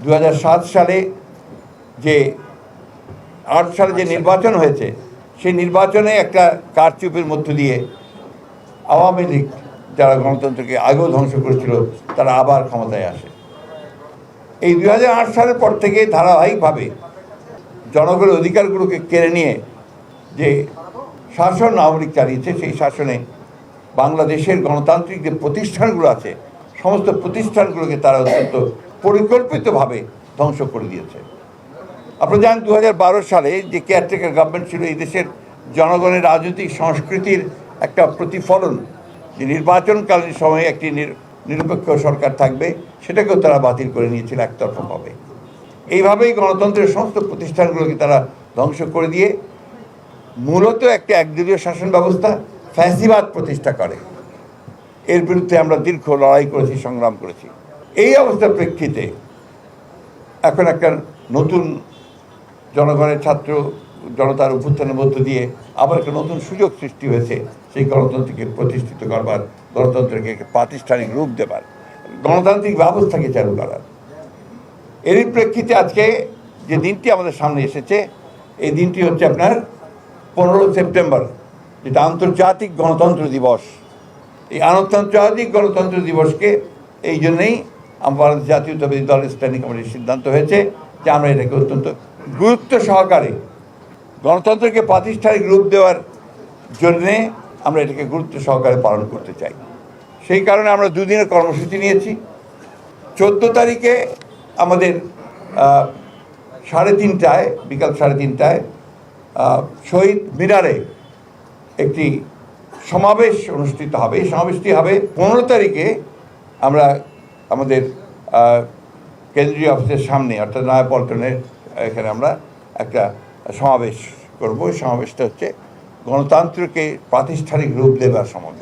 দু হাজার সাত সালে যে আট সালে যে নির্বাচন হয়েছে সেই নির্বাচনে একটা কারচুপের মধ্য দিয়ে আওয়ামী লীগ যারা গণতন্ত্রকে আগেও ধ্বংস করেছিল তারা আবার ক্ষমতায় আসে। এই দু হাজার আট সালের পর থেকে ধারাবাহিকভাবে জনগণের অধিকারগুলোকে কেড়ে নিয়ে যে শাসন আওয়ামী লীগ চালিয়েছে সেই শাসনে বাংলাদেশের গণতান্ত্রিক যে প্রতিষ্ঠানগুলো আছে সমস্ত প্রতিষ্ঠানগুলোকে তারা অত্যন্ত পরিকল্পিতভাবে ধ্বংস করে দিয়েছে। আপনারা জানেন দু হাজার বারো সালে যে কেয়ারটেকার গভর্নমেন্ট ছিল, এই দেশের জনগণের রাজনৈতিক সংস্কৃতির একটা প্রতিফলন, যে নির্বাচনকালীন সময়ে একটি নির- নিরপেক্ষ সরকার থাকবে, সেটাকেও তারা বাতিল করে নিয়েছিল একতরফাভাবে এইভাবেই গণতন্ত্রের সমস্ত প্রতিষ্ঠানগুলোকে তারা ধ্বংস করে দিয়ে মূলত একটা একদলীয় শাসন ব্যবস্থা, ফ্যাসিবাদ প্রতিষ্ঠা করে। এর বিরুদ্ধে আমরা দীর্ঘ লড়াই করেছি, সংগ্রাম করেছি। এই অবস্থার প্রেক্ষিতে এখন একটা নতুন জনগণের ছাত্র জনতার অভ্যুত্থানের মধ্য দিয়ে আবার একটা নতুন সুযোগ সৃষ্টি হয়েছে, সেই গণতন্ত্রকে প্রতিষ্ঠিত করবার, গণতন্ত্রকে প্রাতিষ্ঠানিক রূপ দেবার, গণতান্ত্রিক ব্যবস্থাকে চালু করার। এরই প্রেক্ষিতে আজকে যে দিনটি আমাদের সামনে এসেছে, এই দিনটি হচ্ছে আপনার পনেরো সেপ্টেম্বর, যেটা আন্তর্জাতিক গণতন্ত্র দিবস। এই আন্তর্জাতিক গণতন্ত্র দিবসকে এই জন্যেই আমার জাতীয়তাবাদী দল স্ট্যান্ডিং কমিটির সিদ্ধান্ত হয়েছে যে আমরা এটাকে অত্যন্ত গুরুত্ব সহকারে গণতন্ত্রকে প্রাতিষ্ঠানিক রূপ দেওয়ার জন্যে আমরা এটাকে গুরুত্ব সহকারে পালন করতে চাই। সেই কারণে আমরা দুদিনের কর্মসূচি নিয়েছি। চোদ্দ তারিখে আমাদের সাড়ে তিনটায়, বিকাল সাড়ে তিনটায় শহীদ মিনারে একটি সমাবেশ অনুষ্ঠিত হবে। এই সমাবেশটি হবে পনেরো তারিখে আমরা আমাদের কেন্দ্রীয় অফিসের সামনে, অর্থাৎ নয়াপল্টনের এখানে আমরা একটা সমাবেশ করব। সমাবেশটা হচ্ছে গণতন্ত্রকে, প্রাতিষ্ঠানিক রূপ দেবার সমাবেশ।